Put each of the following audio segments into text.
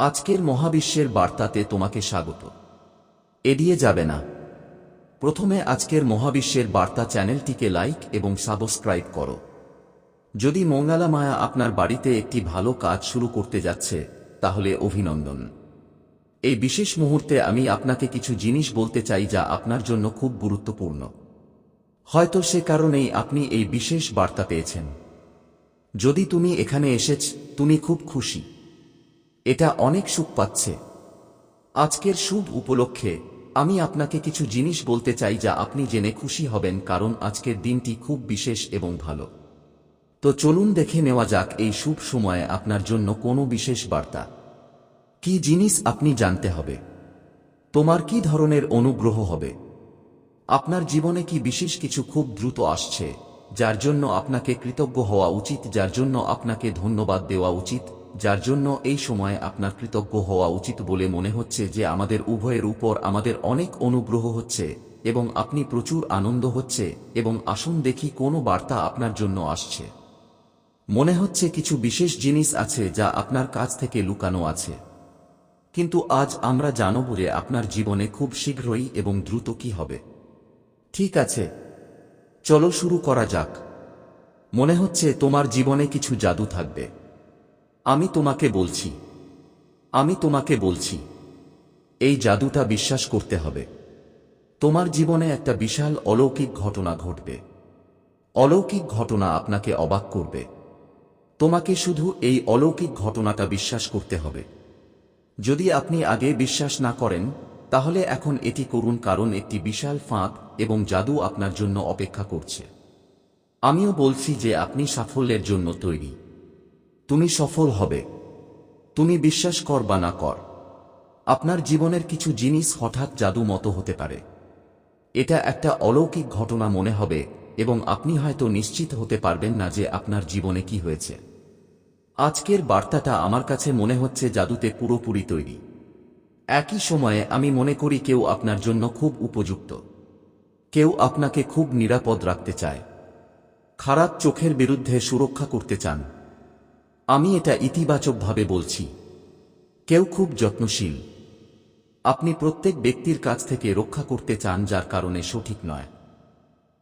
আজকের মহাবিশ্বের বার্তাতে তোমাকে স্বাগত। এড়িয়ে যাবে না। প্রথমে আজকের মহাবিশ্বের বার্তা চ্যানেলটিকে লাইক এবং সাবস্ক্রাইব করো। যদি মঙ্গলা মায়া আপনার বাড়িতে একটি ভালো কাজ শুরু করতে যাচ্ছে, তাহলে অভিনন্দন। এই বিশেষ মুহূর্তে আমি আপনাকে কিছু জিনিস বলতে চাই যা আপনার জন্য খুব গুরুত্বপূর্ণ। হয়তো সে কারণেই আপনি এই বিশেষ বার্তা পেয়েছেন। যদি তুমি এখানে এসেছ, তুমি খুব খুশি। এটা অনেক সুখ পাচ্ছে। আজকের শুভ উপলক্ষে আমি আপনাকে কিছু জিনিস বলতে চাই যা আপনি জেনে খুশি হবেন কারণ আজকের দিনটি খুব বিশেষ এবং ভালো। তো চলুন দেখে নেওয়া যাক এই শুভ সময়ে আপনার জন্য কোনো বিশেষ বার্তা। কি জিনিস আপনি জানতে হবে? তোমার কি ধরনের অনুগ্রহ হবে? আপনার জীবনে কি বিশেষ কিছু খুব দ্রুত আসছে, যার জন্য আপনাকে কৃতজ্ঞ হওয়া উচিত, যার জন্য আপনাকে ধন্যবাদ দেওয়া উচিত? যার জন্য এই সময়ে আপনার কৃতজ্ঞ হওয়া উচিত বলে মনে হচ্ছে যে আমাদের উভয়ের উপর আমাদের অনেক অনুগ্রহ হচ্ছে এবং আপনি প্রচুর আনন্দ হচ্ছে এবং আসুন দেখি কোনো বার্তা আপনার জন্য আসছে। মনে হচ্ছে কিছু বিশেষ জিনিস আছে যা আপনার কাছ থেকে লুকানো আছে। কিন্তু আজ আমরা জানব যে আপনার জীবনে খুব শীঘ্রই এবং দ্রুত কি হবে। ঠিক আছে। চলো শুরু করা যাক। মনে হচ্ছে তোমার জীবনে কিছু জাদু থাকবে। আমি তোমাকে বলছি। আমি তোমাকে বলছি। এই জাদুটা বিশ্বাস করতে হবে। তোমার জীবনে একটা বিশাল অলৌকিক ঘটনা ঘটবে। অলৌকিক ঘটনা আপনাকে অবাক করবে। তোমাকে শুধু এই অলৌকিক ঘটনাটা বিশ্বাস করতে হবে। যদি আপনি আগে বিশ্বাস না করেন, তাহলে এখন এটি করুন কারণ একটি বিশাল ফাঁক এবং জাদু আপনার জন্য অপেক্ষা করছে। আমিও বলছি যে আপনি সাফল্যের জন্য তৈরি। তুমি সফল হবে। তুমি বিশ্বাস কর বা না কর। আপনার জীবনের কিছু জিনিস হঠাৎ জাদু মতো হতে পারে। এটা একটা অলৌকিক ঘটনা মনে হবে এবং আপনি হয়তো নিশ্চিত হতে পারবেন না যে আপনার জীবনে কি হয়েছে। আজকের বার্তাটা আমার কাছে মনে হচ্ছে জাদুতে পুরোপুরি তৈরি। একই সময়ে আমি মনে করি কেউ আপনার জন্য খুব উপযুক্ত। কেউ আপনাকে খুব নিরাপদ রাখতে চায়। খারাপ চোখের বিরুদ্ধে সুরক্ষা করতে চান। আমি এটা ইতিবাচকভাবে বলছি। কেউ খুব যত্নশীল। আপনি প্রত্যেক ব্যক্তির কাছ থেকে রক্ষা করতে চান যার কারণে সঠিক নয়।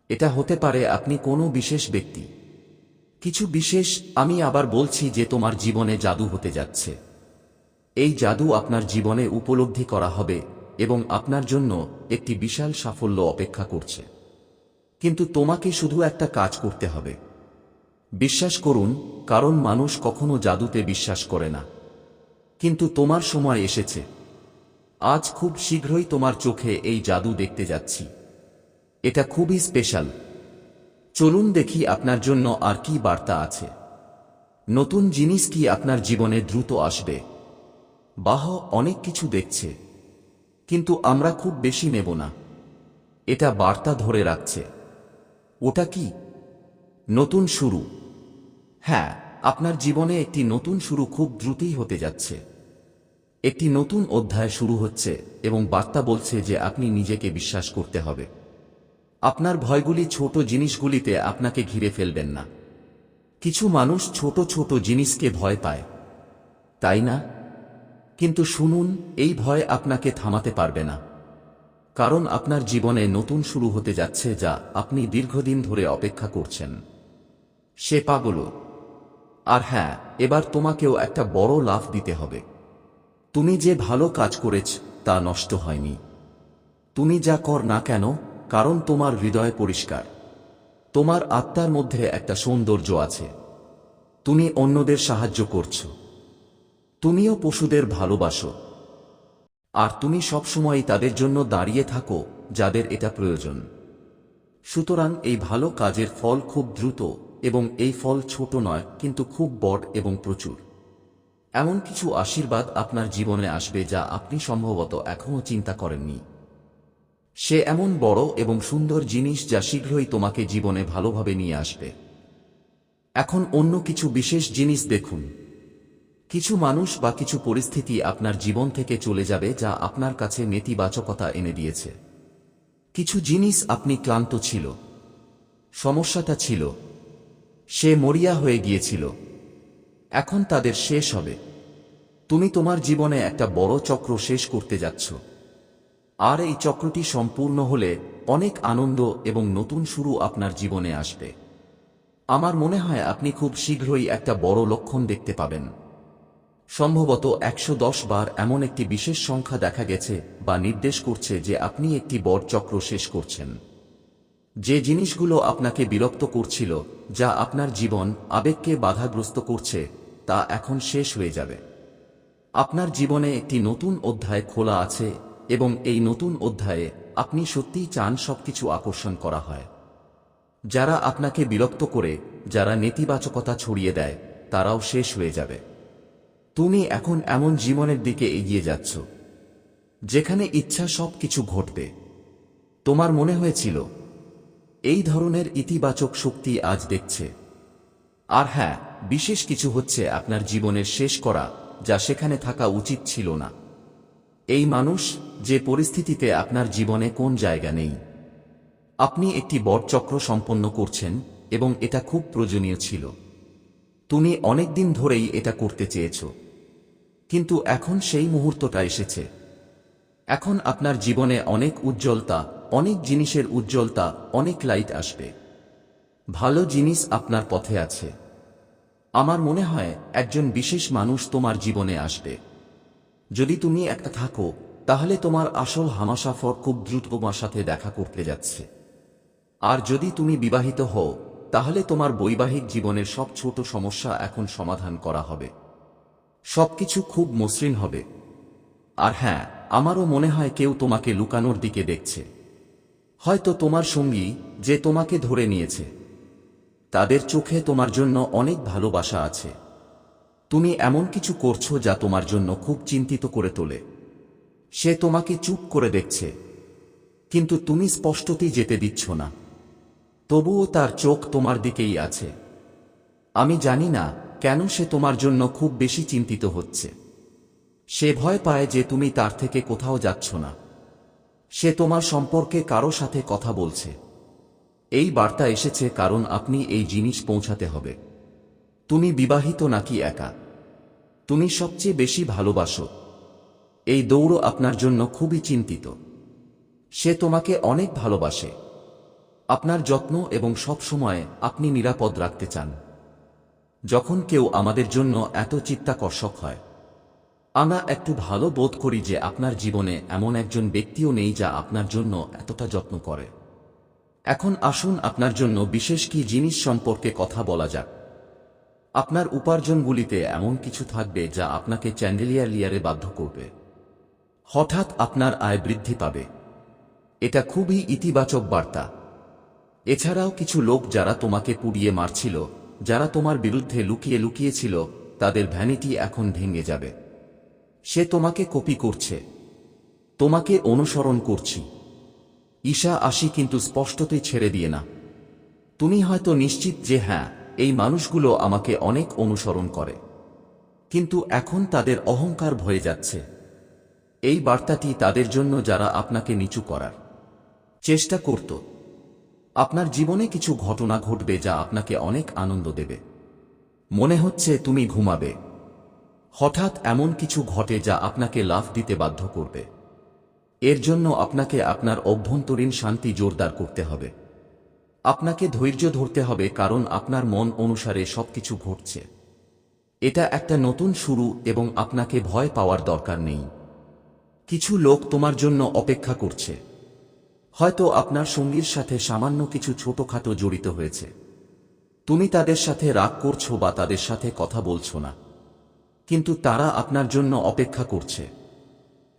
এটা হতে পারে আপনি কোনো বিশেষ ব্যক্তি। কিছু বিশেষ আমি আবার বলছি যে তোমার জীবনে জাদু হতে যাচ্ছে। এই জাদু আপনার জীবনে উপলব্ধি করা হবে এবং আপনার জন্য একটি বিশাল সাফল্য অপেক্ষা করছে। কিন্তু তোমাকে শুধু একটা কাজ করতে হবে। বিশ্বাস করুন, কারণ মানুষ কখনো জাদুতে বিশ্বাস করে না। কিন্তু তোমার সময় এসেছে। আজ খুব শীঘ্রই তোমার চোখে এই জাদু দেখতে যাচ্ছি। এটা খুবই স্পেশাল। চলুন দেখি আপনার জন্য আর কি বার্তা আছে। নতুন জিনিস কি আপনার জীবনে দ্রুত আসবে? বাহ, অনেক কিছু দেখছে। কিন্তু আমরা খুব বেশি নেব না। এটা বার্তা ধরে রাখছে। ওটা কি? নতুন শুরু। হ্যাঁ আপনার জীবনে একটি নতুন শুরু খুব দ্রুতই হতে যাচ্ছে। একটি নতুন অধ্যায় শুরু হচ্ছে এবং বার্তা বলছে যে আপনি নিজেকে বিশ্বাস করতে হবে। আপনার ভয়গুলি ছোট জিনিসগুলিতে আপনাকে ঘিরে ফেলবেন না। কিছু মানুষ ছোট ছোট জিনিসকে ভয় পায়। তাই না? কিন্তু শুনুন, এই ভয় আপনাকে থামাতে পারবে না। কারণ আপনার জীবনে নতুন শুরু হতে যাচ্ছে যা আপনি দীর্ঘদিন ধরে অপেক্ষা করছেন। সে পাগল আর হ্যাঁ এবার তোমাকেও একটা বড় লাভ দিতে হবে। তুমি যে ভালো কাজ করেছ, তা নষ্ট হয়নি। তুমি যা কর না কেন, কারণ তোমার হৃদয় পরিষ্কার। তোমার আত্মার মধ্যে একটা সৌন্দর্য আছে। তুমি অন্যদের সাহায্য করছ। তুমিও পশুদের ভালোবাসো। আর তুমি সবসময় তাদের জন্য দাঁড়িয়ে থাকো, যাদের এটা প্রয়োজন। সুতরাং এই ভালো কাজের ফল খুব দ্রুত এবং এই ফল ছোট নয়, কিন্তু খুব বড় এবং প্রচুর। এমন কিছু আশীর্বাদ আপনার জীবনে আসবে যা আপনি সম্ভবত এখনও চিন্তা করেননি। সে এমন বড় এবং সুন্দর জিনিস যা শীঘ্রই তোমাকে জীবনে ভালোভাবে নিয়ে আসবে। এখন অন্য কিছু বিশেষ জিনিস দেখুন। কিছু মানুষ বা কিছু পরিস্থিতি আপনার জীবন থেকে চলে যাবে যা আপনার কাছে নেতিবাচকতা এনে দিয়েছে। কিছু জিনিস আপনি ক্লান্ত ছিল। সমস্যাটা ছিল। সে মরিয়া হয়ে গিয়েছিল। এখন তাদের শেষ হবে। তুমি তোমার জীবনে একটা বড় চক্র শেষ করতে যাচ্ছ। আর এই চক্রটি সম্পূর্ণ হলে অনেক আনন্দ এবং নতুন শুরু আপনার জীবনে আসবে। আমার মনে হয় আপনি খুব শীঘ্রই একটা বড় লক্ষণ দেখতে পাবেন। সম্ভবত একশো দশ বার এমন একটি বিশেষ সংখ্যা দেখা গেছে বা নির্দেশ করছে যে আপনি একটি বড় চক্র শেষ করছেন। যে জিনিসগুলো আপনাকে বিরক্ত করছিল, যা আপনার জীবন আবেগকে বাধাগ্রস্ত করছে, তা এখন শেষ হয়ে যাবে। আপনার জীবনে একটি নতুন অধ্যায় খোলা আছে এবং এই নতুন অধ্যায়ে আপনি সত্যিই চান সবকিছু আকর্ষণ করা হয়। যারা আপনাকে বিরক্ত করে, যারা নেতিবাচকতা ছড়িয়ে দেয়, তারাও শেষ হয়ে যাবে। তুমি এখন এমন জীবনের দিকে এগিয়ে যাচ্ছ, যেখানে ইচ্ছা সব কিছু ঘটবে। তোমার মনে হয়েছিল এই ধরনের ইতিবাচক শক্তি আজ দেখছে। আর হ্যাঁ বিশেষ কিছু হচ্ছে আপনার জীবনের শেষ করা, যা সেখানে থাকা উচিত ছিল না। এই মানুষ, যে পরিস্থিতিতে আপনার জীবনে কোন জায়গা নেই। আপনি একটি বড় চক্র সম্পন্ন করছেন, এবং এটা খুব প্রয়োজনীয় ছিল। তুমি অনেক দিন ধরেই এটা করতে চেয়েছ। কিন্তু এখন সেই মুহূর্তটা এসেছে। এখন আপনার জীবনে অনেক উজ্জ্বলতা অনেক জিনিসের উজ্জ্বলতা, অনেক লাইট আসবে। ভালো জিনিস আপনার পথে আছে। আমার মনে হয়, একজন বিশেষ মানুষ তোমার জীবনে আসবে। যদি তুমি একটা থাকো, তাহলে তোমার আসল হামাসাফর খুব দ্রুত তোমার সাথে দেখা করতে যাচ্ছে। আর যদি তুমি বিবাহিত হও, তাহলে তোমার বৈবাহিক জীবনের সব ছোট সমস্যা এখন সমাধান করা হবে। সবকিছু খুব মসৃণ হবে। আর হ্যাঁ আমারও মনে হয় কেউ তোমাকে লুকানোর দিকে দেখছে। হয়তো তোমার সঙ্গী যে তোমাকে ধরে নিয়েছে। তাদের চোখে তোমার জন্য অনেক ভালোবাসা আছে। তুমি এমন কিছু করছ যা তোমার জন্য খুব চিন্তিত করে তোলে। সে তোমাকে চুপ করে দেখছে। কিন্তু তুমি স্পষ্টতই যেতে দিচ্ছ না। তবুও তার চোখ তোমার দিকেই আছে। আমি জানি না কেন সে তোমার জন্য খুব বেশি চিন্তিত হচ্ছে। সে ভয় পায় যে তুমি তার থেকে কোথাও যাচ্ছ না। সে তোমার সম্পর্কে কারও সাথে কথা বলছে। এই বার্তা এসেছে কারণ আপনি এই জিনিস পৌঁছাতে হবে। তুমি বিবাহিত নাকি একা? তুমি সবচেয়ে বেশি ভালোবাসো। এই দৌড় আপনার জন্য খুবই চিন্তিত। সে তোমাকে অনেক ভালোবাসে। আপনার যত্ন এবং সব সময় আপনি নিরাপদ রাখতে চান। যখন কেউ আমাদের জন্য এত চিত্তাকর্ষক হয় আমরা একটু ভালো বোধ করি যে আপনার জীবনে এমন একজন ব্যক্তিও নেই যা আপনার জন্য এতটা যত্ন করে। এখন আসুন আপনার জন্য বিশেষ কি জিনিস সম্পর্কে কথা বলা যাক। আপনার উপার্জনগুলিতে এমন কিছু থাকবে যা আপনাকে চ্যান্ডেলিয়ার লিয়ারে বাধ্য করবে। হঠাৎ আপনার আয় বৃদ্ধি পাবে। এটা খুবই ইতিবাচক বার্তা। এছাড়াও কিছু লোক যারা তোমাকে পুড়িয়ে মারছিল, যারা তোমার বিরুদ্ধে লুকিয়ে লুকিয়েছিল, তাদের ভ্যানিটি এখন ভেঙে যাবে। সে তোমাকে কপি করছে। তোমাকে অনুসরণ করছি। ঈশা আসি কিন্তু স্পষ্টতই ছেড়ে দিয়ে না। তুমি হয়তো নিশ্চিত যে হ্যাঁ এই মানুষগুলো আমাকে অনেক অনুসরণ করে। কিন্তু এখন তাদের অহংকার ভয়ে যাচ্ছে। এই বার্তাটি তাদের জন্য যারা আপনাকে নিচু করার চেষ্টা করত। আপনার জীবনে কিছু ঘটনা ঘটবে যা আপনাকে অনেক আনন্দ দেবে। মনে হচ্ছে তুমি ঘুমাবে। হঠাৎ এমন কিছু ঘটে যা আপনাকে লাফ দিতে বাধ্য করবে। এর জন্য আপনাকে আপনার অভ্যন্তরীণ শান্তি জোরদার করতে হবে। আপনাকে ধৈর্য ধরতে হবে কারণ আপনার মন অনুসারে সবকিছু ঘটছে। এটা একটা নতুন শুরু এবং আপনাকে ভয় পাওয়ার দরকার নেই। কিছু লোক তোমার জন্য অপেক্ষা করছে। হয়তো আপনার সঙ্গীর সাথে সামান্য কিছু ছোটখাটো জড়িত হয়েছে। তুমি তাদের সাথে রাগ করছ বা তাদের সাথে কথা বলছো না। কিন্তু তারা আপনার জন্য অপেক্ষা করছে।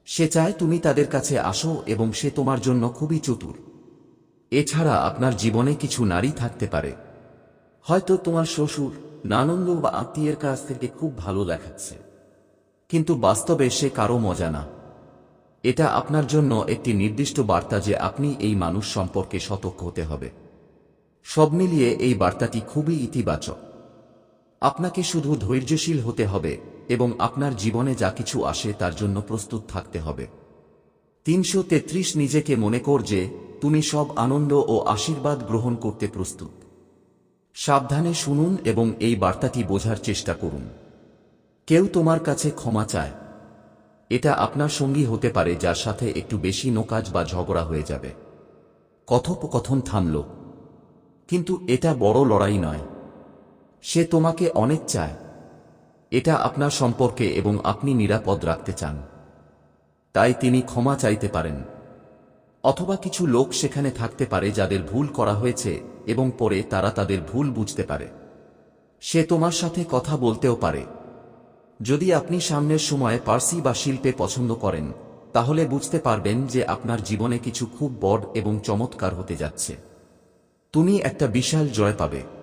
সে চায় তুমি তাদের কাছে আসো এবং সে তোমার জন্য খুবই চতুর। এছাড়া আপনার জীবনে কিছু নারী থাকতে পারে। হয়তো তোমার শ্বশুর, নানন্দ বা আত্মীয়ের কাছ থেকে খুব ভালো দেখাচ্ছে। কিন্তু বাস্তবে সে কারও মজা না। এটা আপনার জন্য একটি নির্দিষ্ট বার্তা যে আপনি এই মানুষ সম্পর্কে সতর্ক হতে হবে। সব মিলিয়ে এই বার্তাটি খুবই ইতিবাচক। আপনাকে শুধু ধৈর্যশীল হতে হবে। এবং আপনার জীবনে যা কিছু আসে তার জন্য প্রস্তুত থাকতে হবে। তিনশো তেত্রিশ নিজেকে মনে কর যে, তুমি সব আনন্দ ও আশীর্বাদ গ্রহণ করতে প্রস্তুত। সাবধানে শুনুন এবং এই বার্তাটি বোঝার চেষ্টা করুন। কেউ তোমার কাছে ক্ষমা চায়। এটা আপনার সঙ্গী হতে পারে যার সাথে একটু বেশি নোকাজ বা ঝগড়া হয়ে যাবে। কথোপকথন থামল। কিন্তু এটা বড় লড়াই নয়। সে তোমাকে অনেক চায়। এটা আপনার সম্পর্কে এবং আপনি নিরাপদ রাখতে চান। তাই তিনি ক্ষমা চাইতে পারেন। অথবা কিছু লোক সেখানে থাকতে পারে যাদের ভুল করা হয়েছে এবং পরে তারা তাদের ভুল বুঝতে পারে। সে তোমার সাথে কথা বলতেও পারে। যদি আপনি সামনের সময়ে পার্সি বা শিল্পে পছন্দ করেন, তাহলে বুঝতে পারবেন যে আপনার জীবনে কিছু খুব বড় এবং চমৎকার হতে যাচ্ছে। তুমি একটা বিশাল জয় পাবে।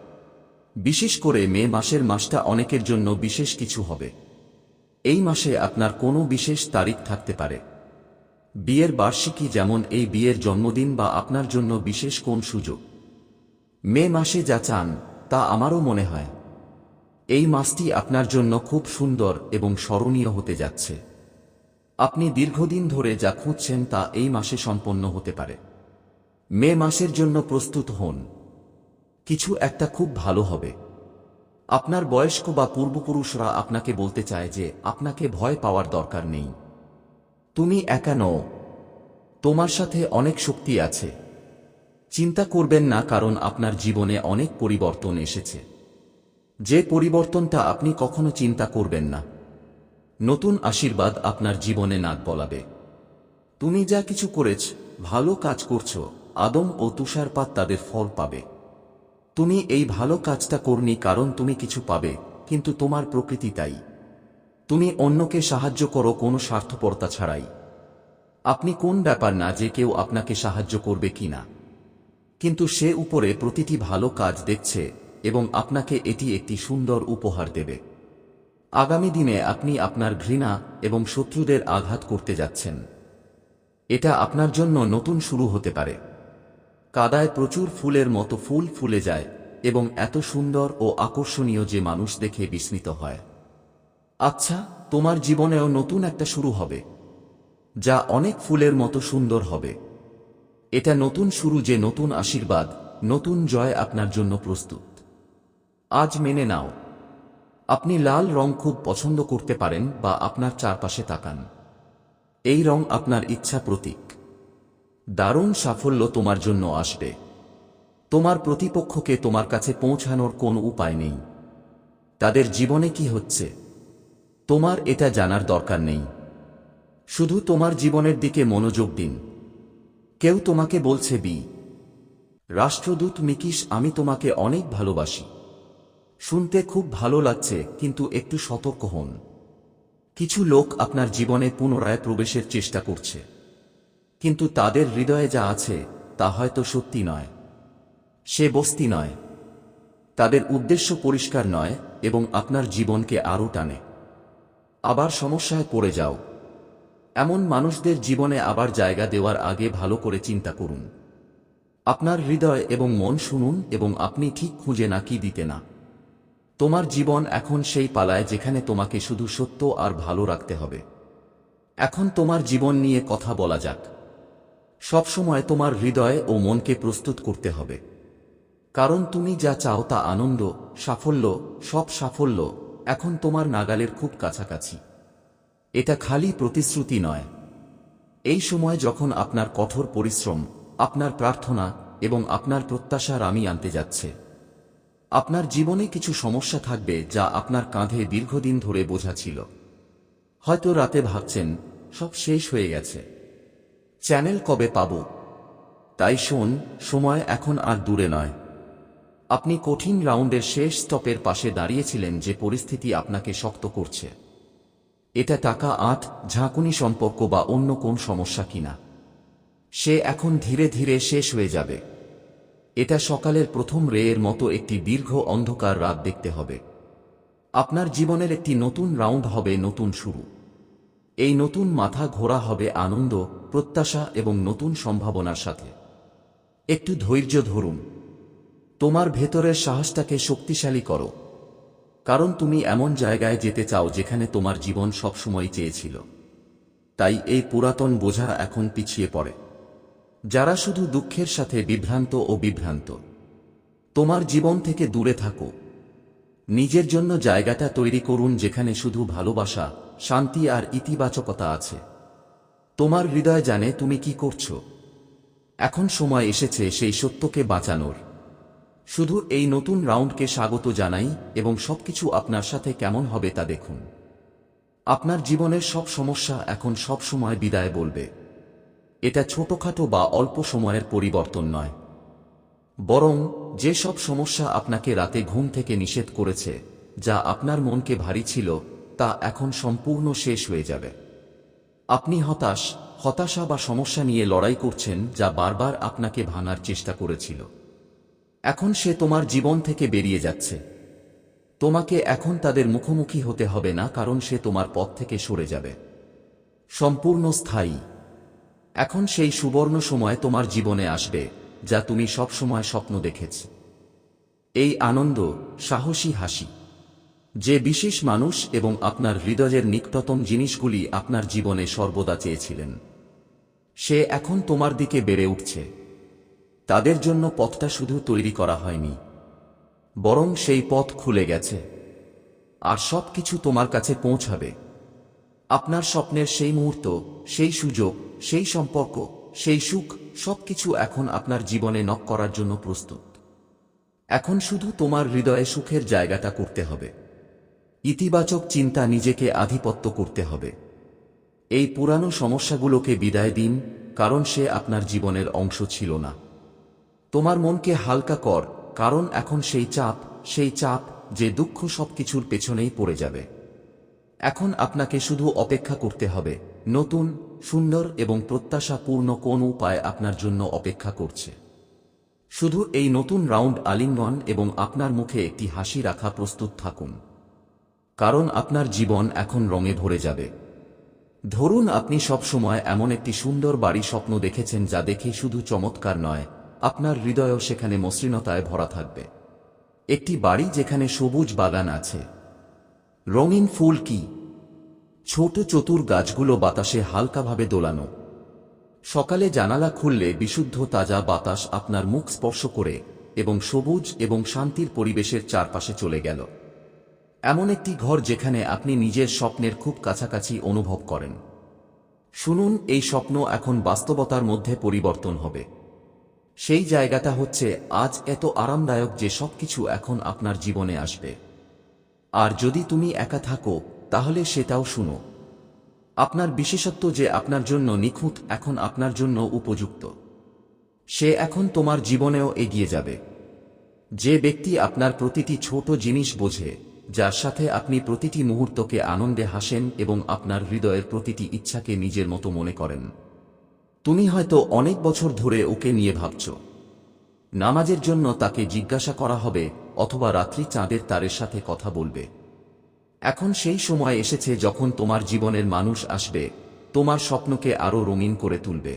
বিশেষ করে মে মাসের মাসটা অনেকের জন্য বিশেষ কিছু হবে। এই মাসে আপনার কোনো বিশেষ তারিখ থাকতে পারে। বিয়ের বার্ষিকী যেমন এই বিয়ের জন্মদিন বা আপনার জন্য বিশেষ কোন সুযোগ। মে মাসে যা চান, তা আমারও মনে হয়। এই মাসটি আপনার জন্য খুব সুন্দর এবং স্মরণীয় হতে যাচ্ছে। আপনি দীর্ঘদিন ধরে যা খুঁজছেন তা এই মাসে সম্পন্ন হতে পারে। মে মাসের জন্য প্রস্তুত হন। কিছু একটা খুব ভালো হবে। আপনার বয়স্ক বা পূর্বপুরুষরা আপনাকে বলতে চায় যে, আপনাকে ভয় পাওয়ার দরকার নেই। তুমি একা নও। তোমার সাথে অনেক শক্তি আছে। চিন্তা করবেন না কারণ আপনার জীবনে অনেক পরিবর্তন এসেছে। যে পরিবর্তনটা আপনি কখনো চিন্তা করবেন না। নতুন আশীর্বাদ আপনার জীবনে নাক বলাবে তুমি যা কিছু করেছ, ভালো কাজ করছ, আদম ও তুষারপাত তাদের ফল পাবে। তুমি এই ভালো কাজটা করনি কারণ তুমি কিছু পাবে, কিন্তু তোমার প্রকৃতি তাই। তুমি অন্যকে সাহায্য করো কোনো স্বার্থপরতা ছাড়াই। আপনি কোন ব্যাপার না যে কেউ আপনাকে সাহায্য করবে কিনা কিন্তু সে উপরে প্রতিটি ভালো কাজ দেখছে এবং আপনাকে এটি একটি সুন্দর উপহার দেবে। আগামী দিনে আপনি আপনার ঘৃণা এবং শত্রুদের আঘাত করতে যাচ্ছেন। এটা আপনার জন্য নতুন শুরু হতে পারে। কাদায় প্রচুর ফুলের মতো ফুল ফুলে যায় এবং এত সুন্দর ও আকর্ষণীয় যে মানুষ দেখে বিস্মিত হয়। আচ্ছা তোমার জীবনেও নতুন একটা শুরু হবে, যা অনেক ফুলের মতো সুন্দর হবে। এটা নতুন শুরু যে নতুন আশীর্বাদ, নতুন জয় আপনার জন্য প্রস্তুত। আজ মেনে নাও। আপনি লাল রং খুব পছন্দ করতে পারেন বা আপনার চারপাশে তাকান। এই রং আপনার ইচ্ছা প্রতীক। দারুণ সাফল্য তোমার জন্য আসবে। তোমার প্রতিপক্ষকে তোমার কাছে পৌঁছানোর কোনো উপায় নেই। তাদের জীবনে কি হচ্ছে? তোমার এটা জানার দরকার নেই। শুধু তোমার জীবনের দিকে মনোযোগ দিন। কেউ তোমাকে বলছে, বি, রাষ্ট্রদূত মিকিস, আমি তোমাকে অনেক ভালোবাসি। শুনতে খুব ভালো লাগছে, কিন্তু একটু সতর্ক হন। কিছু লোক আপনার জীবনে পুনরায় প্রবেশের চেষ্টা করছে। কিন্তু তাদের হৃদয়ে যা আছে, তা হয়তো সত্যি নয়। সে বস্তি নয়। তাদের উদ্দেশ্য পরিষ্কার নয় এবং আপনার জীবনকে আরও টানে। আবার সমস্যায় পড়ে যাও। এমন মানুষদের জীবনে আবার জায়গা দেওয়ার আগে ভালো করে চিন্তা করুন। আপনার হৃদয় এবং মন শুনুন এবং আপনি ঠিক খুঁজে না কি দিতে না। তোমার জীবন এখন সেই পালায় যেখানে তোমাকে শুধু সত্য আর ভালো রাখতে হবে। এখন তোমার জীবন নিয়ে কথা বলা যাক। সবসময় তোমার হৃদয় ও মনকে প্রস্তুত করতে হবে। কারণ তুমি যা চাও তা আনন্দ, সাফল্য, সব সাফল্য এখন তোমার নাগালের খুব কাছাকাছি। এটা খালি প্রতিশ্রুতি নয়। এই সময় যখন আপনার কঠোর পরিশ্রম, আপনার প্রার্থনা এবং আপনার প্রত্যাশার আমি আনতে যাচ্ছে। আপনার জীবনে কিছু সমস্যা থাকবে যা আপনার কাঁধে দীর্ঘদিন ধরে বোঝা ছিল। হয়তো রাতে ভাবছেন, সব শেষ হয়ে গেছে। চ্যানেল কবে পাব? তাই শোন, সময় এখন আর দূরে নয়। আপনি কঠিন রাউন্ডের শেষ স্টপের পাশে দাঁড়িয়েছিলেন যে পরিস্থিতি আপনাকে শক্ত করছে। এটা টাকা আট, ঝাঁকুনি সম্পর্ক বা অন্য কোন সমস্যা কিনা। সে এখন ধীরে ধীরে শেষ হয়ে যাবে। এটা সকালের প্রথম রেয়ের মতো একটি দীর্ঘ অন্ধকার রাত দেখতে হবে। আপনার জীবনের একটি নতুন রাউন্ড হবে নতুন শুরু। এই নতুন মাথা ঘোরা হবে আনন্দ, প্রত্যাশা এবং নতুন সম্ভাবনার সাথে। একটু ধৈর্য ধরুন। তোমার ভেতরের সাহসটাকে শক্তিশালী করো। কারণ তুমি এমন জায়গায় যেতে চাও যেখানে তোমার জীবন সবসময় চেয়েছিল। তাই এই পুরাতন বোঝা এখন পিছিয়ে পড়ে। যারা শুধু দুঃখের সাথে বিভ্রান্ত ও বিভ্রান্ত, তোমার জীবন থেকে দূরে থাকো। নিজের জন্য জায়গাটা তৈরি করুন যেখানে শুধু ভালোবাসা শান্তি আর ইতিবাচকতা আছে। তোমার হৃদয় জানে তুমি কি করছ। এখন সময় এসেছে সেই সত্যকে বাঁচানোর। শুধু এই নতুন রাউন্ডকে স্বাগত জানাই এবং সবকিছু আপনার সাথে কেমন হবে তা দেখুন। আপনার জীবনের সব সমস্যা এখন সব সময় বিদায় বলবে। এটা ছোটখাটো বা অল্প সময়ের পরিবর্তন নয়। বরং যে সব সমস্যা আপনাকে রাতে ঘুম থেকে নিষেধ করেছে, যা আপনার মনকে ভারী ছিল তা এখন সম্পূর্ণ শেষ হয়ে যাবে। আপনি হতাশ, হতাশা বা সমস্যা নিয়ে লড়াই করছেন যা বারবার আপনাকে ভাঙার চেষ্টা করেছিল। এখন সে তোমার জীবন থেকে বেরিয়ে যাচ্ছে। তোমাকে এখন তাদের মুখোমুখি হতে হবে না কারণ সে তোমার পথ থেকে সরে যাবে। সম্পূর্ণ স্থায়ী। এখন সেই সুবর্ণ সময় তোমার জীবনে আসবে, যা তুমি সবসময় স্বপ্ন দেখেছ। এই আনন্দ, সাহসী হাসি। যে বিশেষ মানুষ এবং আপনার হৃদয়ের নিকটতম জিনিসগুলি আপনার জীবনে সর্বদা চেয়েছিলেন। সে এখন তোমার দিকে বেড়ে উঠছে। তাদের জন্য পথটা শুধু তৈরি করা হয়নি, বরং সেই পথ খুলে গেছে, আর সব কিছু তোমার কাছে পৌঁছাবে। আপনার স্বপ্নের সেই মুহূর্ত, সেই সুযোগ, সেই সম্পর্ক, সেই সুখ, সবকিছু এখন আপনার জীবনে নক করার জন্য প্রস্তুত। এখন শুধু তোমার হৃদয়ে সুখের জায়গাটা করতে হবে। ইতিবাচক চিন্তা নিজেকে আধিপত্য করতে হবে। এই পুরানো সমস্যাগুলোকে বিদায় দিন, কারণ সে আপনার জীবনের অংশ ছিল না। তোমার মনকে হালকা কর, কারণ এখন সেই চাপ সেই চাপ যে দুঃখ সবকিছুর পেছনেই পড়ে যাবে। এখন আপনাকে শুধু অপেক্ষা করতে হবে, নতুন, সুন্দর এবং প্রত্যাশাপূর্ণ কোন উপায় আপনার জন্য অপেক্ষা করছে। শুধু এই নতুন রাউন্ড আলিঙ্গন এবং আপনার মুখে একটি হাসি রাখা প্রস্তুত থাকুন। কারণ আপনার জীবন এখন রঙে ভরে যাবে। ধরুন আপনি সবসময় এমন একটি সুন্দর বাড়ি স্বপ্ন দেখেছেন যা দেখে শুধু চমৎকার নয়, আপনার হৃদয়ও সেখানে মসৃণতায় ভরা থাকবে। একটি বাড়ি যেখানে সবুজ বাগান আছে। রঙিন ফুল কি? ছোট চতুর গাছগুলো বাতাসে হালকাভাবে দোলানো। সকালে জানালা খুললে বিশুদ্ধ তাজা বাতাস আপনার মুখ স্পর্শ করে এবং সবুজ এবং শান্তির পরিবেশের চারপাশে চলে গেল। এমন একটি ঘর যেখানে আপনি নিজের স্বপ্নের খুব কাছাকাছি অনুভব করেন। শুনুন, এই স্বপ্ন এখন বাস্তবতার মধ্যে পরিবর্তন হবে। সেই জায়গাটা হচ্ছে, আজ এত আরামদায়ক যে সবকিছু এখন আপনার জীবনে আসবে। আর যদি তুমি একা থাকো, তাহলে সেটাও শুনো। আপনার বিশেষত্ব যে আপনার জন্য নিখুঁত, এখন আপনার জন্য উপযুক্ত। সে এখন তোমার জীবনেও এগিয়ে যাবে। যে ব্যক্তি আপনার প্রতিটি ছোট জিনিস বোঝে যার সাথে আপনি প্রতিটি মুহূর্তকে আনন্দে হাসেন এবং আপনার হৃদয়ের প্রতিটি ইচ্ছাকে নিজের মতো মনে করেন। তুমি হয়তো অনেক বছর ধরে ওকে নিয়ে ভাবছ। নামাজের জন্য তাকে জিজ্ঞাসা করা হবে অথবা রাত্রি চাঁদের তারের সাথে কথা বলবে। এখন সেই সময় এসেছে যখন তোমার জীবনের মানুষ আসবে, তোমার স্বপ্নকে আরও রঙিন করে তুলবে।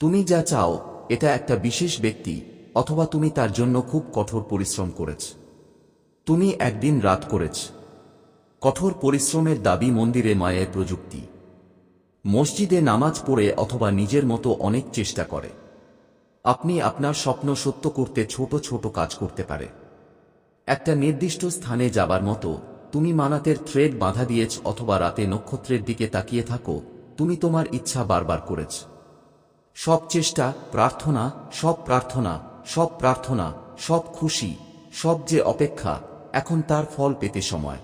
তুমি যা চাও, এটা একটা বিশেষ ব্যক্তি, অথবা তুমি তার জন্য খুব কঠোর পরিশ্রম করেছ। তুমি একদিন রাত করেছ। কঠোর পরিশ্রমের দাবি মন্দিরে মায়ের প্রযুক্তি। মসজিদে নামাজ পড়ে অথবা নিজের মতো অনেক চেষ্টা করে। আপনি আপনার স্বপ্ন সত্য করতে ছোট ছোট কাজ করতে পারে। একটা নির্দিষ্ট স্থানে যাবার মতো তুমি মানাতের থ্রেড বাঁধা দিয়েছ অথবা রাতে নক্ষত্রের দিকে তাকিয়ে থাকো, তুমি তোমার ইচ্ছা বারবার করেছ। সব চেষ্টা প্রার্থনা, সব প্রার্থনা সব প্রার্থনা, সব খুশি, সব যে অপেক্ষা এখন তার ফল পেতে সময়।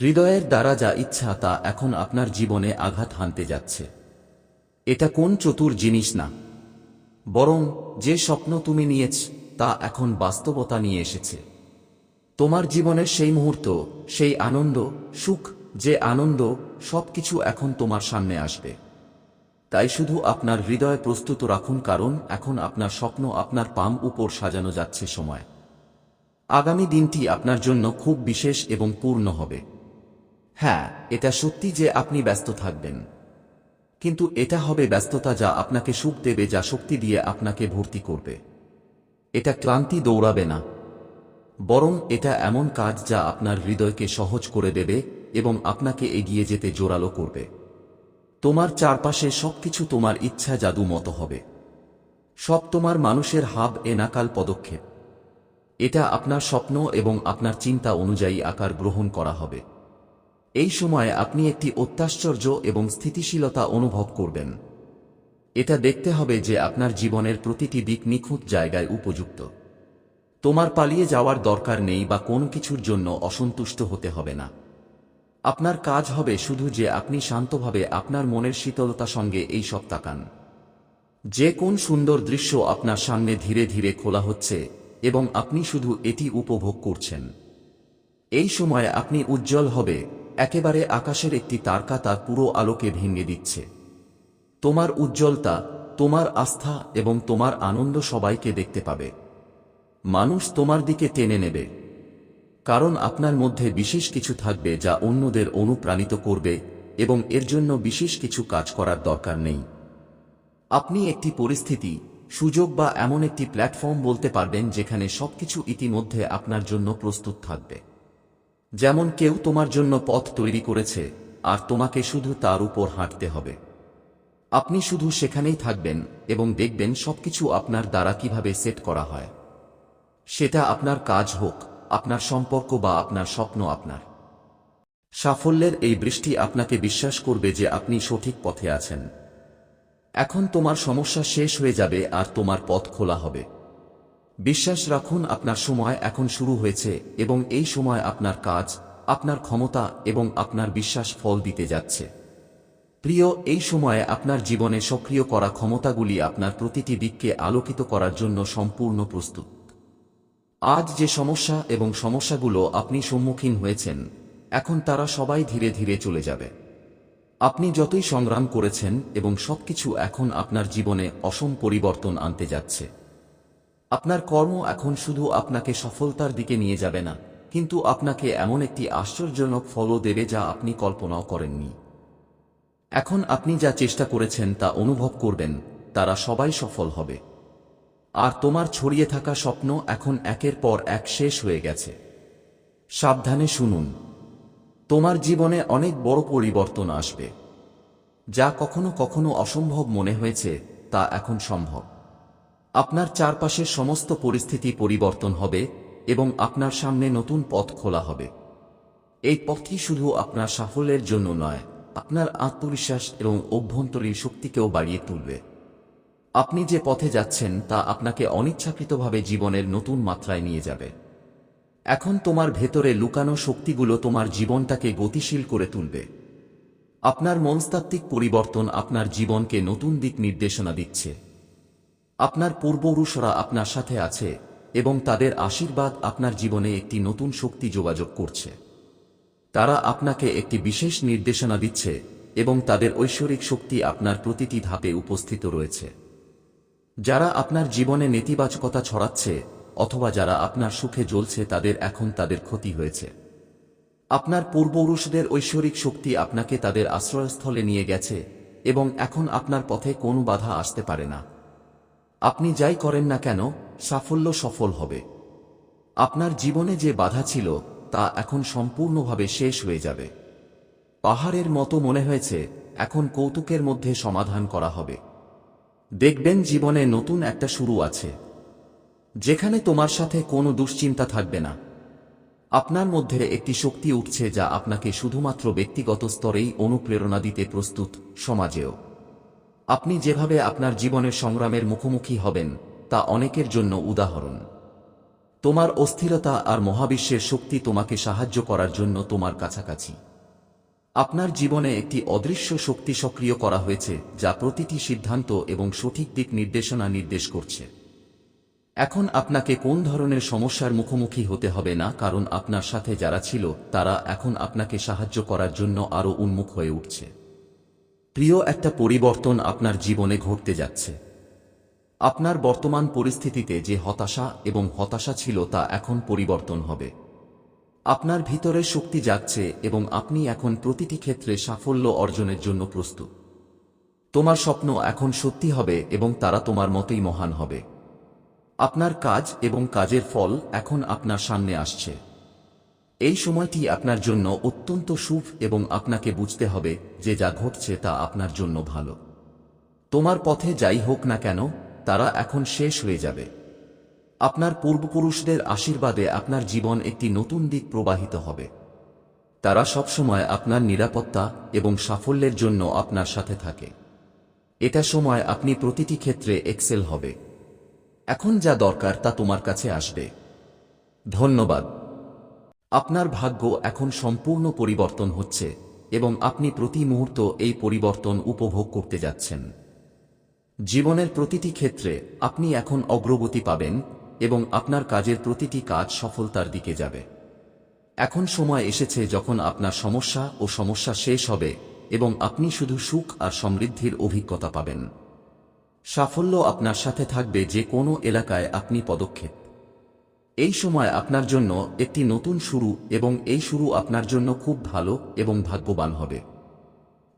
হৃদয়ের দ্বারা যা ইচ্ছা তা এখন আপনার জীবনে আঘাত হানতে যাচ্ছে। এটা কোন চতুর জিনিস না। বরং যে স্বপ্ন তুমি নিয়েছ, তা এখন বাস্তবতা নিয়ে এসেছে। তোমার জীবনের সেই মুহূর্ত, সেই আনন্দ, সুখ, যে আনন্দ, সবকিছু এখন তোমার সামনে আসবে। তাই শুধু আপনার হৃদয় প্রস্তুত রাখুন, কারণ এখন আপনার স্বপ্ন আপনার পাম উপর সাজানো যাচ্ছে সময়। আগামী দিনটি আপনার জন্য খুব বিশেষ এবং পূর্ণ হবে। হ্যাঁ এটা সত্যি যে আপনি ব্যস্ত থাকবেন। কিন্তু এটা হবে ব্যস্ততা যা আপনাকে সুখ দেবে, যা শক্তি দিয়ে আপনাকে ভর্তি করবে। এটা ক্লান্তি দৌড়াবে না। বরং এটা এমন কাজ যা আপনার হৃদয়কে সহজ করে দেবে এবং আপনাকে এগিয়ে যেতে জোরালো করবে। তোমার চারপাশে সবকিছু তোমার ইচ্ছা জাদু মতো হবে। সব তোমার মানুষের হাব এনাকাল পদক্ষেপ। এটা আপনার স্বপ্ন এবং আপনার চিন্তা অনুযায়ী আকার গ্রহণ করা হবে। এই সময়ে আপনি একটি অত্যাশ্চর্য এবং স্থিতিশীলতা অনুভব করবেন। এটা দেখতে হবে যে আপনার জীবনের প্রতিটি দিক নিখুঁত জায়গায় উপযুক্ত। তোমার পালিয়ে যাওয়ার দরকার নেই বা কোনো কিছুর জন্য অসন্তুষ্ট হতে হবে না। আপনার কাজ হবে শুধু যে আপনি শান্তভাবে আপনার মনের শীতলতা সঙ্গে এই সব তাকান যে কোন সুন্দর দৃশ্য আপনার সামনে ধীরে ধীরে খোলা হচ্ছে এবং আপনি শুধু এটি উপভোগ করছেন। এই সময় আপনি উজ্জ্বল হবে, একেবারে আকাশের একটি তারকা তার পুরো আলোকে ভেঙে দিচ্ছে। তোমার উজ্জ্বলতা, তোমার আস্থা এবং তোমার আনন্দ সবাইকে দেখতে পাবে। মানুষ তোমার দিকে টেনে নেবে। কারণ আপনার মধ্যে বিশেষ কিছু থাকবে যা অন্যদের অনুপ্রাণিত করবে এবং এর জন্য বিশেষ কিছু কাজ করার দরকার নেই। আপনি একটি পরিস্থিতি সুযোগ বা এমন একটি প্ল্যাটফর্ম বলতে পারবেন যেখানে সবকিছু ইতিমধ্যে আপনার জন্য প্রস্তুত থাকবে। যেমন কেউ তোমার জন্য পথ তৈরি করেছে, আর তোমাকে শুধু তার উপর হাঁটতে হবে। আপনি শুধু সেখানেই থাকবেন এবং দেখবেন সবকিছু আপনার দ্বারা কীভাবে সেট করা হয়। সেটা আপনার কাজ হোক, আপনার সম্পর্ক বা আপনার স্বপ্ন আপনার। সাফল্যের এই বৃষ্টি আপনাকে বিশ্বাস করবে যে আপনি সঠিক পথে আছেন। এখন তোমার সমস্যা শেষ হয়ে যাবে আর তোমার পথ খোলা হবে। বিশ্বাস রাখুন, আপনার সময় এখন শুরু হয়েছে এবং এই সময় আপনার কাজ, আপনার ক্ষমতা এবং আপনার বিশ্বাস ফল দিতে যাচ্ছে। প্রিয়, এই সময়ে আপনার জীবনে সক্রিয় করা ক্ষমতাগুলি আপনার প্রতিটি দিককে আলোকিত করার জন্য সম্পূর্ণ প্রস্তুত। আজ যে সমস্যা এবং সমস্যাগুলো আপনি সম্মুখীন হয়েছেন, এখন তারা সবাই ধীরে ধীরে চলে যাবে। আপনি যতই সংগ্রাম করেছেন এবং সবকিছু এখন আপনার জীবনে অসম পরিবর্তন আনতে যাচ্ছে। আপনার কর্ম এখন শুধু আপনাকে সফলতার দিকে নিয়ে যাবে না, কিন্তু আপনাকে এমন একটি আশ্চর্যজনক ফলও দেবে যা আপনি কল্পনাও করেননি। এখন আপনি যা চেষ্টা করেছেন তা অনুভব করবেন, তারা সবাই সফল হবে। আর তোমার ছড়িয়ে থাকা স্বপ্ন এখন একের পর এক শেষ হয়ে গেছে। সাবধানে শুনুন। তোমার জীবনে অনেক বড় পরিবর্তন আসবে। যা কখনো কখনো অসম্ভব মনে হয়েছে, তা এখন সম্ভব। আপনার চারপাশের সমস্ত পরিস্থিতি পরিবর্তন হবে এবং আপনার সামনে নতুন পথ খোলা হবে। এই পথটি শুধু আপনার সাফল্যের জন্য নয়, আপনার আত্মবিশ্বাস এবং অভ্যন্তরীণ শক্তিকেও বাড়িয়ে তুলবে। আপনি যে পথে যাচ্ছেন, তা আপনাকে অনিচ্ছাকৃতভাবে জীবনের নতুন মাত্রায় নিয়ে যাবে। এখন তোমার ভেতরে লুকানো শক্তিগুলো তোমার জীবনটাকে গতিশীল করে তুলবে। আপনার মনস্তাত্ত্বিক পরিবর্তন আপনার জীবনকে নতুন দিক নির্দেশনা দিচ্ছে। আপনার পূর্বপুরুষরা আপনার সাথে আছে এবং তাদের আশীর্বাদ আপনার জীবনে একটি নতুন শক্তি যোগাযোগ করছে। তারা আপনাকে একটি বিশেষ নির্দেশনা দিচ্ছে এবং তাদের ঐশ্বরিক শক্তি আপনার প্রতিটি ধাপে উপস্থিত রয়েছে। যারা আপনার জীবনে নেতিবাচকতা ছড়াচ্ছে অথবা যারা আপনার সুখে জ্বলছে তাদের এখন তাদের ক্ষতি হয়েছে। আপনার পূর্বপুরুষদের ঐশ্বরিক শক্তি আপনাকে তাদের আশ্রয়স্থলে নিয়ে গেছে এবং এখন আপনার পথে কোনো বাধা আসতে পারে না। আপনি যাই করেন না কেন, সাফল্য সফল হবে। আপনার জীবনে যে বাধা ছিল, তা এখন সম্পূর্ণভাবে শেষ হয়ে যাবে। পাহাড়ের মতো মনে হয়েছে, এখন কৌতুকের মধ্যে সমাধান করা হবে। দেখবেন জীবনে নতুন একটা শুরু আছে। যেখানে তোমার সাথে কোনো দুশ্চিন্তা থাকবে না। আপনার মধ্যে একটি শক্তি উঠছে যা আপনাকে শুধুমাত্র ব্যক্তিগত স্তরেই অনুপ্রেরণা দিতে প্রস্তুত, সমাজেও। আপনি যেভাবে আপনার জীবনের সংগ্রামের মুখোমুখি হবেন, তা অনেকের জন্য উদাহরণ। তোমার অস্থিরতা আর মহাবিশ্বের শক্তি তোমাকে সাহায্য করার জন্য তোমার কাছাকাছি। আপনার জীবনে একটি অদৃশ্য শক্তি সক্রিয় করা হয়েছে, যা প্রতিটি সিদ্ধান্ত এবং সঠিক দিক নির্দেশনা নির্দেশ করছে। এখন আপনাকে কোন ধরনের সমস্যার মুখোমুখি হতে হবে না, কারণ আপনার সাথে যারা ছিল, তারা এখন আপনাকে সাহায্য করার জন্য আরও উন্মুখ হয়ে উঠছে। প্রিয়, একটা পরিবর্তন আপনার জীবনে ঘটতে যাচ্ছে। আপনার বর্তমান পরিস্থিতিতে যে হতাশা এবং হতাশা ছিল তা এখন পরিবর্তন হবে। আপনার ভিতরে শক্তি যাচ্ছে এবং আপনি এখন প্রতিটি ক্ষেত্রে সাফল্য অর্জনের জন্য প্রস্তুত। তোমার স্বপ্ন এখন সত্যি হবে এবং তারা তোমার মতোই মহান হবে। আপনার কাজ এবং কাজের ফল এখন আপনার সামনে আসছে। এই সময়টি আপনার জন্য অত্যন্ত শুভ এবং আপনাকে বুঝতে হবে যে যা ঘটছে তা আপনার জন্য ভালো। তোমার পথে যাই হোক না কেন, তারা এখন শেষ হয়ে যাবে। আপনার পূর্বপুরুষদের আশীর্বাদে আপনার জীবন একটি নতুন দিক প্রবাহিত হবে। তারা সবসময় আপনার নিরাপত্তা এবং সাফল্যের জন্য আপনার সাথে থাকে। এটা সময় আপনি প্রতিটি ক্ষেত্রে এক্সেল হবে। এখন যা দরকার তা তোমার কাছে আসবে। ধন্যবাদ। আপনার ভাগ্য এখন সম্পূর্ণ পরিবর্তন হচ্ছে এবং আপনি প্রতি মুহূর্ত এই পরিবর্তন উপভোগ করতে যাচ্ছেন। জীবনের প্রতিটি ক্ষেত্রে আপনি এখন অগ্রগতি পাবেন এবং আপনার কাজের প্রতিটি কাজ সফলতার দিকে যাবে। এখন সময় এসেছে যখন আপনার সমস্যা ও সমস্যা শেষ হবে এবং আপনি শুধু সুখ আর সমৃদ্ধির অভিজ্ঞতা পাবেন। সাফল্য আপনার সাথে থাকবে যে কোনো এলাকায় আপনি পদক্ষেপ। এই সময় আপনার জন্য একটি নতুন শুরু এবং এই শুরু আপনার জন্য খুব ভালো এবং ভাগ্যবান হবে।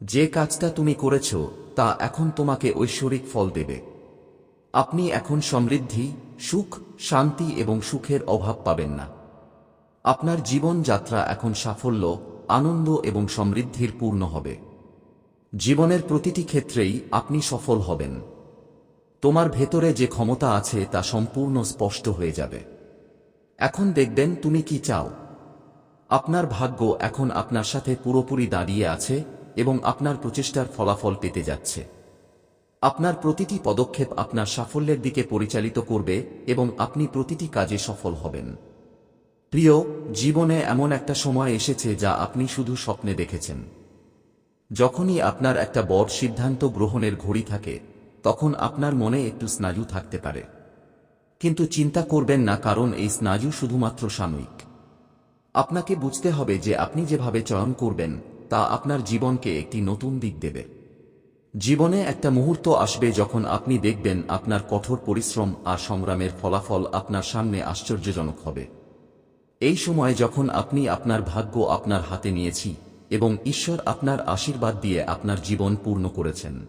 যে কাজটা তুমি করেছ, তা এখন তোমাকে ঐশ্বরিক ফল দেবে। আপনি এখন সমৃদ্ধি, সুখ, শান্তি এবং সুখের অভাব পাবেন না। আপনার জীবনযাত্রা এখন সাফল্য, আনন্দ এবং সমৃদ্ধির পূর্ণ হবে। জীবনের প্রতিটি ক্ষেত্রেই আপনি সফল হবেন। তোমার ভেতরে যে ক্ষমতা আছে তা সম্পূর্ণ স্পষ্ট হয়ে যাবে। এখন দেখবেন তুমি কি চাও। আপনার ভাগ্য এখন আপনার সাথে পুরোপুরি দাঁড়িয়ে আছে এবং আপনার প্রচেষ্টার ফলাফল পেতে যাচ্ছে। আপনার প্রতিটি পদক্ষেপ আপনার সাফল্যের দিকে পরিচালিত করবে এবং আপনি প্রতিটি কাজে সফল হবেন। প্রিয়, জীবনে এমন একটা সময় এসেছে যা আপনি শুধু স্বপ্নে দেখেছেন। যখনই আপনার একটা বড় সিদ্ধান্ত গ্রহণের ঘড়ি থাকে তখন আপনার মনে একটু স্নায়ু থাকতে পারে। কিন্তু চিন্তা করবেন না, কারণ এই স্নায়ু শুধুমাত্র সাময়িক। আপনাকে বুঝতে হবে যে আপনি যেভাবে চয়ন করবেন, তা আপনার জীবনকে একটি নতুন দিক দেবে। জীবনে একটা মুহূর্ত আসবে যখন আপনি দেখবেন আপনার কঠোর পরিশ্রম আর সংগ্রামের ফলাফল আপনার সামনে আশ্চর্যজনক হবে। এই সময় যখন আপনি আপনার ভাগ্য আপনার হাতে নিয়েছি এবং ঈশ্বর আপনার আশীর্বাদ দিয়ে আপনার জীবন পূর্ণ করেছেন।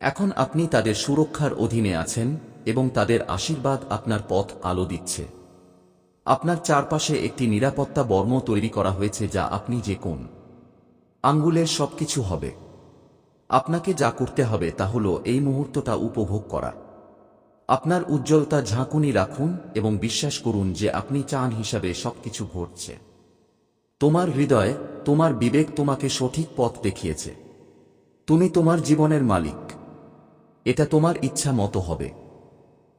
এখন আপনি তাদের সুরক্ষার অধীনে আছেন এবং তাদের আশীর্বাদ আপনার পথ আলো দিচ্ছে। আপনার চারপাশে একটি নিরাপত্তা বর্ম তৈরি করা হয়েছে যা আপনি যে কোন আঙ্গুলের সবকিছু হবে। আপনাকে যা করতে হবে তা হল এই মুহূর্তটা উপভোগ করা। আপনার উজ্জ্বলতা ঝাঁকুনি রাখুন এবং বিশ্বাস করুন যে আপনি চান হিসাবে সবকিছু ঘটছে। তোমার হৃদয়, তোমার বিবেক তোমাকে সঠিক পথ দেখিয়েছে। তুমি তোমার জীবনের মালিক। এটা তোমার ইচ্ছা মতো হবে।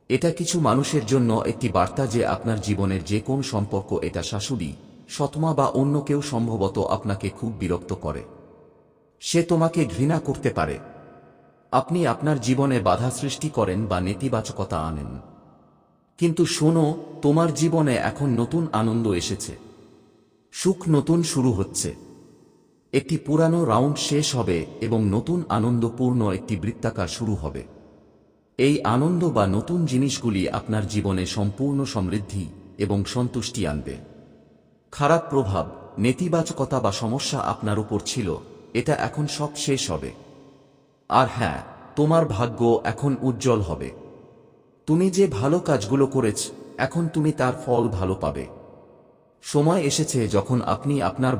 এটা কিছু মানুষের জন্য একটি বার্তা যে আপনার জীবনের যে কোন সম্পর্ক এটা শাশুড়ি, সৎমা বা অন্য কেউ সম্ভবত আপনাকে খুব বিরক্ত করে। সে তোমাকে ঘৃণা করতে পারে। আপনি আপনার জীবনে বাধা সৃষ্টি করেন বা নেতিবাচকতা আনেন। কিন্তু শোনো, তোমার জীবনে এখন নতুন আনন্দ এসেছে। সুখ নতুন শুরু হচ্ছে। একটি পুরানো রাউন্ড শেষ হবে এবং নতুন আনন্দপূর্ণ একটি বৃত্তাকার শুরু হবে। এই আনন্দ বা নতুন জিনিসগুলি আপনার জীবনে সম্পূর্ণ সমৃদ্ধি এবং সন্তুষ্টি আনবে। খারাপ প্রভাব, নেতিবাচকতা বা সমস্যা আপনার উপর ছিল, এটা এখন সব শেষ হবে। আর হ্যাঁ তোমার ভাগ্য এখন উজ্জ্বল হবে। তুমি যে ভালো কাজগুলো করেছ, এখন তুমি তার ফল ভালো পাবে। সময় এসেছে যখন আপনি আপনার